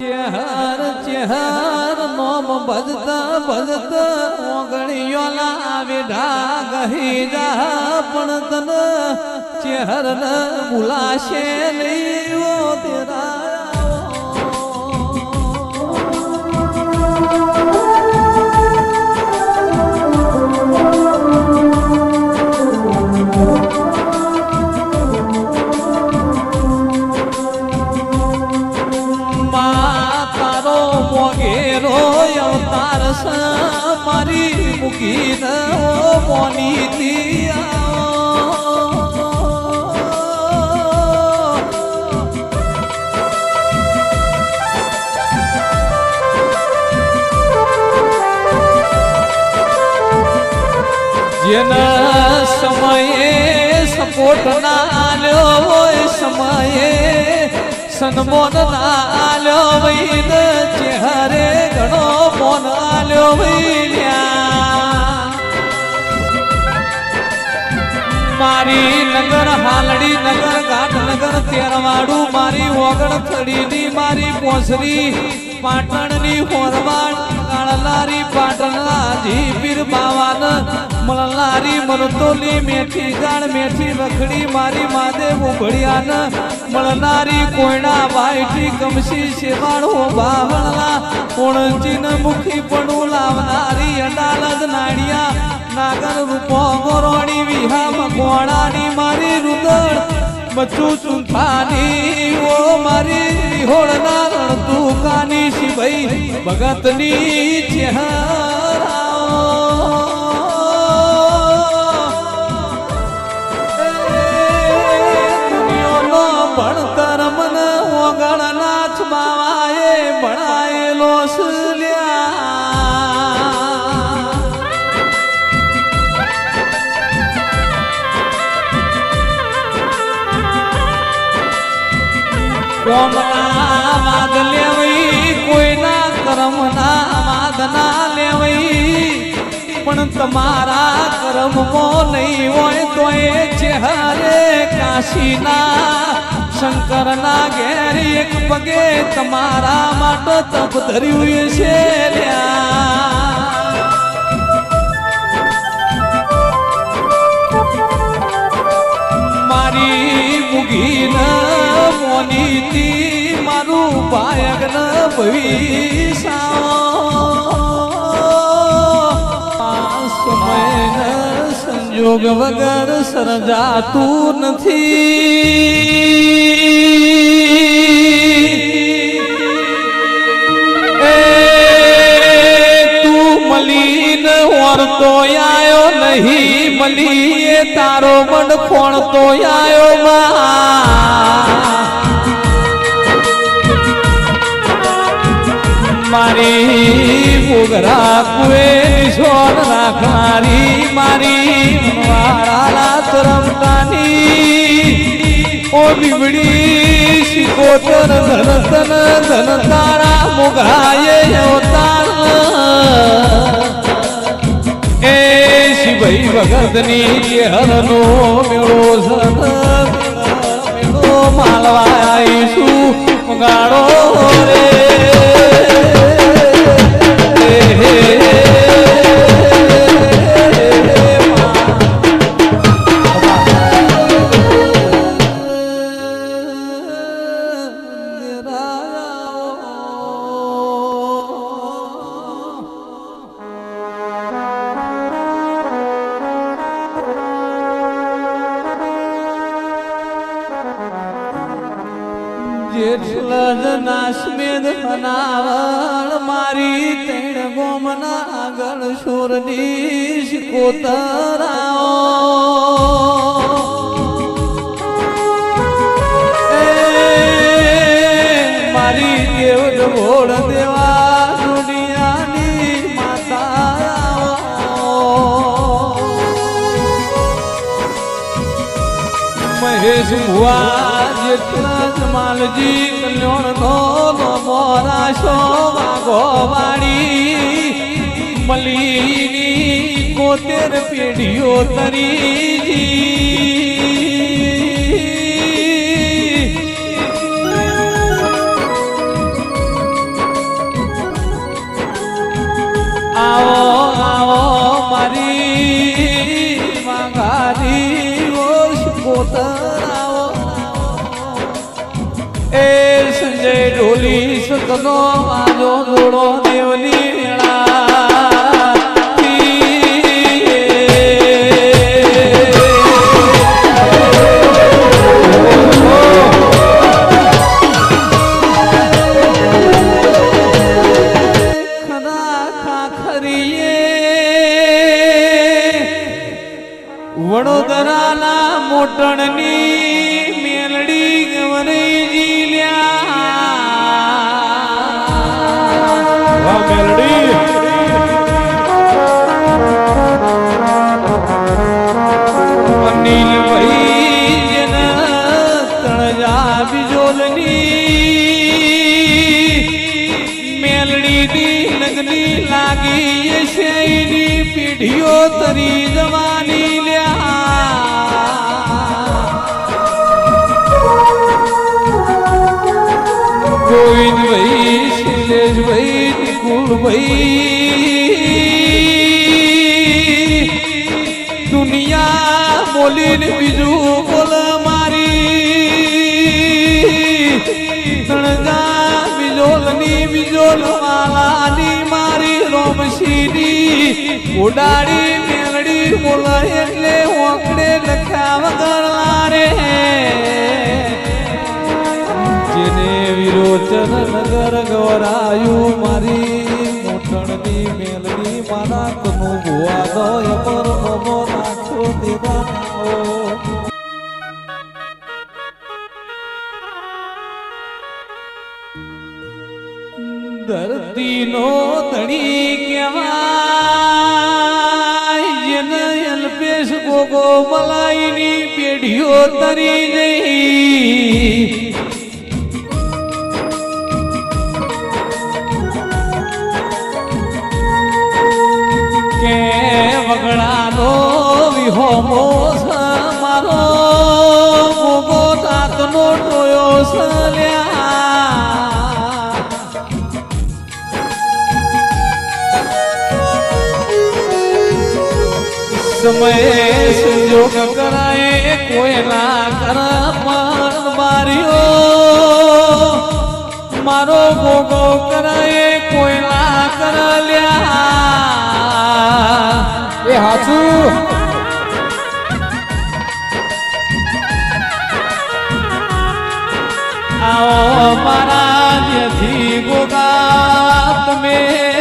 ચેહર ચેહર, મોમ ભજતા ભજતા ઓગણીઓ લાવી ઢાગ હી જા પણ તન ચેહર ભૂલાશે નહીં તેરા. મોગેરો અવતાર મારી મૂકીને મોની દી જેના સમયે સપોર્ટ ના આલ્યો હોય, સમયે સન્મોન ના આલ્યો વૈદ મારી નગર હાલડી નગર ઘાટ નગર તેરવાડું, મારી ઓગણ થડીની મારી પોસરી, પાટણની હોરવાડ, કાળલારી પાટણના પીર બાવાન મળનારી મરતોલી મેઠી ગાળ, મેઠી મારી માદેવ ઉભડિયાન મળનારી કોયણા વાઈઠી કમસી શેવાળો બાવળલા કોણચીન મુખી પડું લાવનારી અડાલજ નાડિયા. નાગર રૂપો મોરોણી વિહામ કોણાની મારી રુદળ. બચ્ચું ચુંથાની, ઓ મારી હોળના કાની શિવઈ ભગતની ચહેરા ભણતર મને ઓગણનાથ બાવાએ ભણાયેલો સલ્યા. કોમના વાદ લેવઈ, કોઈના કર્મના વાદ ના લેવઈ. પણ તમારા કર્મમો નહીં હોય તો એ ચહેરે કાશીના શંકરના ઘેર એક પગે તમારા માટે તપ ધર્યું છે મારી મારી ન મોની મારું પાયક ન સમય સંજોગ વગર સર્જાતું નથી. ઓરતો આયો નહીં મલી એ તારો મન ફોણતો આયો માં. મારી મુગરા કુએ નિશોન રાખનારી, મારી વાળા તરમતાની ઓ બીબડી શિકોતર ધન ધન ધન તારા મુગાએ અવતાર. શિવઈ ભગતની ચેહરનો મેળો મેળો માલવા આવીશું ગાળો રે જેટલા નાશમેદ બનાવળ મારી તેણ ગોમના આગળ સુરની કોતરાઓ. મારી દેવ દેવા દુનિયાની માતા મહેશ ભુવા વિઠ્ઠલ માલજી કલ્યાણ નો મોરા શોભા ગોવાડી મલીની કોતેર પેઢીઓ તરીજી. આવો આવો મારી શકતો આજો જોડો દેવની વડોદરાના મોટણની મેલડી ગવરઈ જીલ્યા પીઢીઓ તરી જવાની લ્યા. કોઈ નિકુલભાઈ દુનિયા બોલીને બીજું બોલ મારી. તણજા બીજોલની બીજોલ વાલાની મારી રોમશીની ઉડાડી મેળડી બોલે એટલે ઓકડે લખ્યા વગર લારે. જેને વિરોચન નગર ગવરાયું મારી. મોટણની મેલની મારા તનું ભુવા દો અમર મમો નાખો દેવાનાઓ ધરતીનો ધણી કહેવાય. જેને અલ્પેશ ગોગો મલાઈની પેઢીઓ તરી જઈ વિહોમો છે મારો ગોગો તાતનો ટોયો છે સમયે સંજોગ કરાય કોઈ ના કર પણ બારીઓ મારો ભોગો કરાય કોઈ ના લ્યા એ હાચું. જેથી ગોગા તમે